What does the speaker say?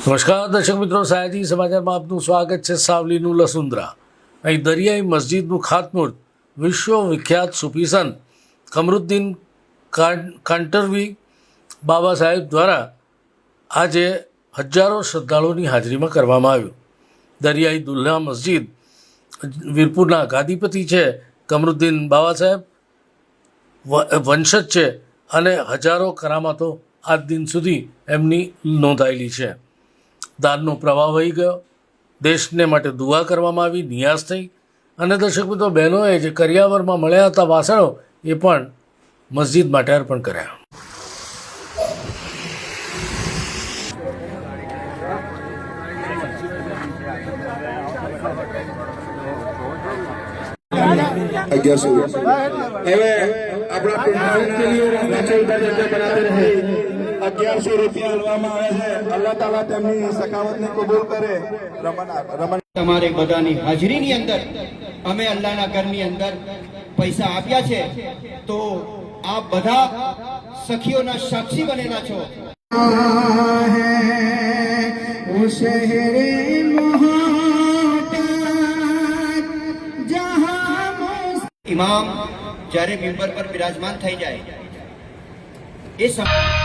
નમસ્કાર, દર્શક મિત્રો, સાયાજી સમાચારમાં આપનું સ્વાગત છે સાવલીનું લસુંદરા. અહીં દરિયાઈ મસ્જિદનું ખાતમુહૂર્ત. વિશ્વ વિખ્યાત સુફી કમરુદ્દીન કાંટરવી બાબા સાહેબ દ્વારા આજે હજારો શ્રદ્ધાળુઓની હાજરીમાં કરવામાં આવ્યું. દરિયાઈ દુલ્હા મસ્જિદ વીરપુરના ગાદીપતિ છે કમરુદ્દીન બાબા સાહેબ. વંશજ છે અને હજારો કરામાતો આજ દિન સુધી એમની નોંધાયેલી છે. દાનનો પ્રવાહ વહી ગયો. દેશને માટે દુઆ કરવામાં આવી, નિયાસ થઈ. અને દર્શક મિત્રો, બહેનોએ જે કરિયાવરમાં મળ્યા હતા વાસણો, એ પણ મસ્જિદ માટે અર્પણ કર્યા. અગિયારસો હવે આપણા પ્રધાનમંત્રીઓ રાષ્ટ્રીય બનાવી રહે અગિયારસો રૂપિયા લેવામાં આવે છે. અલ્લાહ તાલા તેમની સખાવતને કબૂલ કરે. રમણ રમણ તમારે બધાની હાજરીની અંદર અમે અલ્લાહના ઘરની અંદર પૈસા આપ્યા છે તો આ બધા સખીઓના સાક્ષી બનેલા છો. ઇમામ જ્યારે મેમ્બર પર બિરાજમાન થઈ જાય એ સમય